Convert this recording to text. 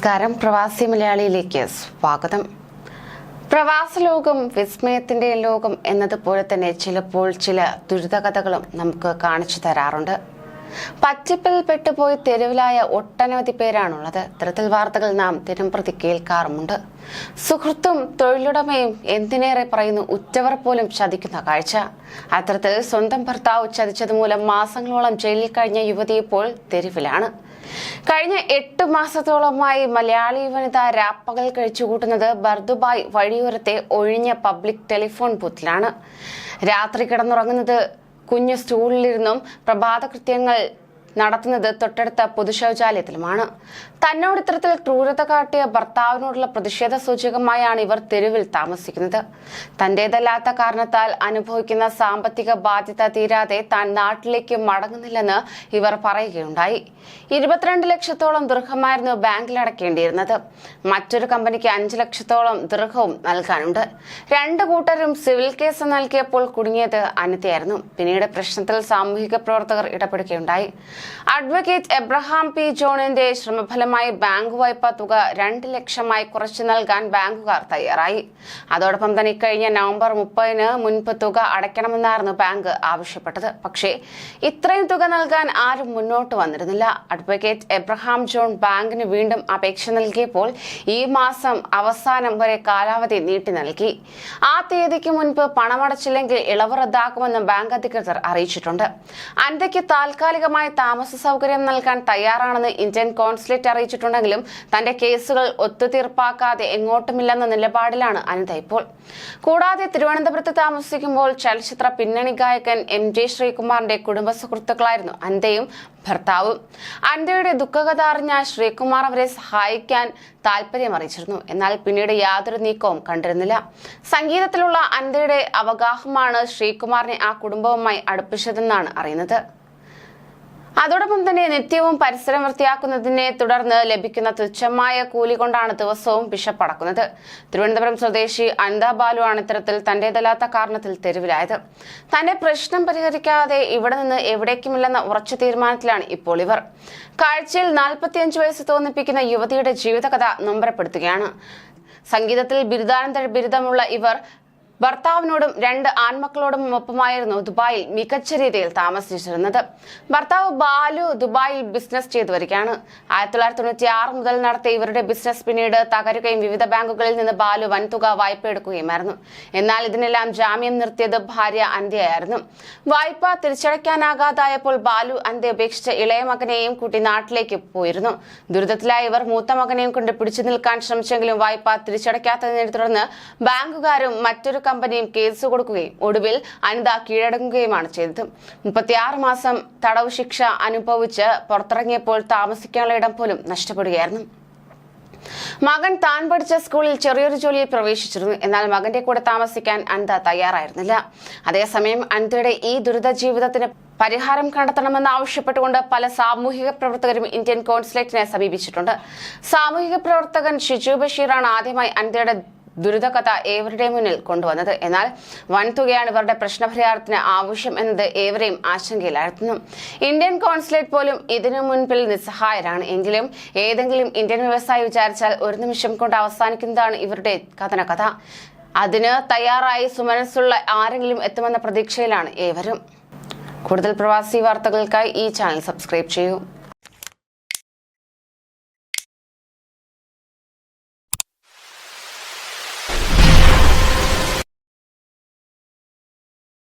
നമസ്കാരം. പ്രവാസി മലയാളിയിലേക്ക് സ്വാഗതം. പ്രവാസ ലോകം വിസ്മയത്തിന്റെ ലോകം എന്നതുപോലെ തന്നെ ചിലപ്പോൾ ചില ദുരിതകഥകളും നമുക്ക് കാണിച്ചു തരാറുണ്ട്. പറ്റിപ്പിൽ പെട്ടുപോയി തെരുവിലായ ഒട്ടനവധി പേരാണുള്ളത്. ഇത്തരത്തിൽ വാർത്തകൾ നാം ദിനംപ്രതി കേൾക്കാറുമുണ്ട്. സുഹൃത്തും തൊഴിലുടമയും എന്തിനേറെ പറയുന്നു? ഉറ്റവർ പോലും ചതിക്കുന്ന കാഴ്ച. അത്തരത്തിൽ സ്വന്തം ഭർത്താവ് ചതിച്ചത് മൂലം മാസങ്ങളോളം ജയിലിൽ കഴിഞ്ഞ യുവതി ഇപ്പോൾ തെരുവിലാണ്. കഴിഞ്ഞ എട്ട് മാസത്തോളമായി മലയാളി വനിത രാപ്പകൽ കഴിച്ചുകൂട്ടുന്നത് ബർദുബായ് വഴിയോരത്തെ ഒഴിഞ്ഞ പബ്ലിക് ടെലിഫോൺ ബൂത്തിലാണ്. രാത്രി കിടന്നുറങ്ങുന്നത് കുഞ്ഞു സ്റ്റൂളിലിരുന്നും പ്രഭാത കൃത്യങ്ങൾ നടത്തുന്നത് തൊട്ടടുത്ത പൊതുശൌചാലയത്തിലുമാണ്. തന്നോട് ഇത്തരത്തിൽ ക്രൂരത കാട്ടിയ ഭർത്താവിനോടുള്ള പ്രതിഷേധ സൂചകമായാണ് ഇവർ തെരുവിൽ താമസിക്കുന്നത്. തന്റേതല്ലാത്ത കാരണത്താൽ അനുഭവിക്കുന്ന സാമ്പത്തിക ബാധ്യത തീരാതെ താൻ നാട്ടിലേക്ക് മടങ്ങുന്നില്ലെന്ന് ഇവർ പറയുകയുണ്ടായി. ഇരുപത്തിരണ്ട് ലക്ഷത്തോളം ദീർഘമായിരുന്നു ബാങ്കിൽ അടയ്ക്കേണ്ടിയിരുന്നത്. മറ്റൊരു കമ്പനിക്ക് അഞ്ച് ലക്ഷത്തോളം ദീർഘവും നൽകാനുണ്ട്. രണ്ട് കൂട്ടരും സിവിൽ കേസ് നൽകിയപ്പോൾ കുടുങ്ങിയത് അനിതയായിരുന്നു. പിന്നീട് പ്രശ്നത്തിൽ സാമൂഹിക പ്രവർത്തകർ ഇടപെടുകയുണ്ടായി. അഡ്വക്കേറ്റ് എബ്രഹാം പി ജോണിന്റെ ശ്രമഫലമായി ബാങ്ക് വായ്പ തുക രണ്ട് ലക്ഷമായി കുറച്ചു നൽകാൻ ബാങ്കുകാർ തയ്യാറായി. അതോടൊപ്പം തന്നെ ഇക്കഴിഞ്ഞ നവംബർ മുപ്പതിന് മുൻപ് തുക അടയ്ക്കണമെന്നായിരുന്നു ബാങ്ക് ആവശ്യപ്പെട്ടത്. പക്ഷേ ഇത്രയും തുക നൽകാൻ ആരും മുന്നോട്ട് വന്നിരുന്നില്ല. അഡ്വക്കേറ്റ് എബ്രഹാം ജോൺ ബാങ്കിന് വീണ്ടും അപേക്ഷ നൽകിയപ്പോൾ ഈ മാസം അവസാനം വരെ കാലാവധി നീട്ടി നൽകി. ആ തീയതിക്ക് മുൻപ് പണമടച്ചില്ലെങ്കിൽ ഇളവ് റദ്ദാക്കുമെന്ന് ബാങ്ക് അധികൃതർ അറിയിച്ചിട്ടുണ്ട്. അന്തയ്ക്ക് താൽക്കാലികമായി താമസ സൗകര്യം നൽകാൻ തയ്യാറാണെന്ന് ഇന്ത്യൻ കോൺസുലേറ്റ് അറിയിച്ചിട്ടുണ്ടെങ്കിലും തന്റെ കേസുകൾ ഒത്തുതീർപ്പാക്കാതെ എങ്ങോട്ടുമില്ലെന്ന നിലപാടിലാണ് അനിത ഇപ്പോൾ. കൂടാതെ തിരുവനന്തപുരത്ത് താമസിക്കുമ്പോൾ ചലച്ചിത്ര പിന്നണി ഗായകൻ എം ജെ ശ്രീകുമാറിന്റെ കുടുംബ സുഹൃത്തുക്കളായിരുന്നു അനിതയും ഭർത്താവും. അനിതയുടെ ദുഃഖകഥ അറിഞ്ഞ ശ്രീകുമാർ അവരെ സഹായിക്കാൻ താല്പര്യം അറിയിച്ചിരുന്നു. എന്നാൽ പിന്നീട് യാതൊരു നീക്കവും കണ്ടിരുന്നില്ല. സംഗീതത്തിലുള്ള അനിതയുടെ അവഗാഹമാണ് ശ്രീകുമാറിനെ ആ കുടുംബവുമായി അടുപ്പിച്ചതെന്നാണ് അറിയുന്നത്. അതോടൊപ്പം തന്നെ നിത്യവും പരിസരം വൃത്തിയാക്കുന്നതിനെ തുടർന്ന് ലഭിക്കുന്ന തുച്ഛമായ കൂലി കൊണ്ടാണ് ദിവസവും ബിഷപ്പ് അടക്കുന്നത്. തിരുവനന്തപുരം സ്വദേശി അനിത ബാലു ആണ് ഇത്തരത്തിൽ തന്റേതല്ലാത്ത കാരണത്തിൽ തെരുവിലായത്. തന്റെ പ്രശ്നം പരിഹരിക്കാതെ ഇവിടെ നിന്ന് എവിടേക്കുമില്ലെന്ന ഉറച്ച തീരുമാനത്തിലാണ് ഇപ്പോൾ ഇവർ. കാഴ്ചയിൽ നാൽപ്പത്തിയഞ്ച് വയസ്സ് തോന്നിപ്പിക്കുന്ന യുവതിയുടെ ജീവിതകഥ നൊമ്പരപ്പെടുത്തുകയാണ്. സംഗീതത്തിൽ ബിരുദാനന്തര ബിരുദമുള്ള ഇവർ ഭർത്താവിനോടും രണ്ട് ആൺമക്കളോടും ഒപ്പമായിരുന്നു ദുബായിൽ മികച്ച രീതിയിൽ താമസിച്ചിരുന്നത്. ഭർത്താവ് ബാലു ദുബായിൽ ബിസിനസ് ചെയ്തു വരികയാണ്. ആയിരത്തി തൊള്ളായിരത്തി തൊണ്ണൂറ്റി ആറ് മുതൽ നടത്തിയ ഇവരുടെ ബിസിനസ് പിന്നീട് തകരുകയും വിവിധ ബാങ്കുകളിൽ നിന്ന് ബാലു വൻതുക വായ്പ എടുക്കുകയുമായിരുന്നു. എന്നാൽ ഇതിനെല്ലാം ജാമ്യം നിർത്തിയത് ഭാര്യ അന്ത്യയായിരുന്നു. വായ്പ തിരിച്ചടയ്ക്കാനാകാതായപ്പോൾ ബാലു അന്ത്യ ഉപേക്ഷിച്ച ഇളയ മകനെയും കൂട്ടി നാട്ടിലേക്ക് പോയിരുന്നു. ദുരിതത്തിലായ ഇവർ മൂത്ത മകനെയും കൊണ്ട് പിടിച്ചു നിൽക്കാൻ ശ്രമിച്ചെങ്കിലും വായ്പ തിരിച്ചടയ്ക്കാത്തതിനെ തുടർന്ന് ബാങ്കുകാരും മറ്റൊരു കമ്പനിയും കേസ് കൊടുക്കുകയും ഒടുവിൽ അനിത കീഴടങ്ങുകയുമാണ് ചെയ്തത്. മുപ്പത്തിയാറ് മാസം തടവ് ശിക്ഷ അനുഭവിച്ച് പുറത്തിറങ്ങിയപ്പോൾ താമസിക്കാനുള്ള ഇടം പോലും നഷ്ടപ്പെടുകയായിരുന്നു. മകൻ താൻ പഠിച്ച സ്കൂളിൽ ചെറിയൊരു ജോലിയിൽ പ്രവേശിച്ചിരുന്നു. എന്നാൽ മകന്റെ കൂടെ താമസിക്കാൻ അനിത തയ്യാറായിരുന്നില്ല. അതേസമയം അനിതയുടെ ഈ ദുരിത ജീവിതത്തിന് പരിഹാരം കണ്ടെത്തണമെന്ന് ആവശ്യപ്പെട്ടുകൊണ്ട് പല സാമൂഹിക പ്രവർത്തകരും ഇന്ത്യൻ കോൺസുലേറ്റിനെ സമീപിച്ചിട്ടുണ്ട്. സാമൂഹിക പ്രവർത്തകൻ ഷിജു ബഷീറാണ് ആദ്യമായി അനിതയുടെ ദുരിതകഥ ഏവരുടെ മുന്നിൽ കൊണ്ടുവന്നത്. എന്നാൽ വൻതുകയാണ് ഇവരുടെ പ്രശ്നപരിഹാരത്തിന് ആവശ്യം എന്നത് ഏവരെയും ആശങ്കയിലായിരുന്നു ഇന്ത്യൻ കോൺസുലേറ്റ് പോലും ഇതിനു മുൻപിൽ നിസ്സഹായരാണ്. എങ്കിലും ഏതെങ്കിലും ഇന്ത്യൻ വ്യവസായി വിചാരിച്ചാൽ ഒരു നിമിഷം കൊണ്ട് അവസാനിക്കുന്നതാണ് ഇവരുടെ കഥനകഥ. അതിന് തയ്യാറായി സുമനസ്സുള്ള ആരെങ്കിലും എത്തുമെന്ന പ്രതീക്ഷയിലാണ് ഏവരും. കൂടുതൽ പ്രവാസി വാർത്തകൾക്കായി ഈ ചാനൽ സബ്സ്ക്രൈബ് ചെയ്യൂ.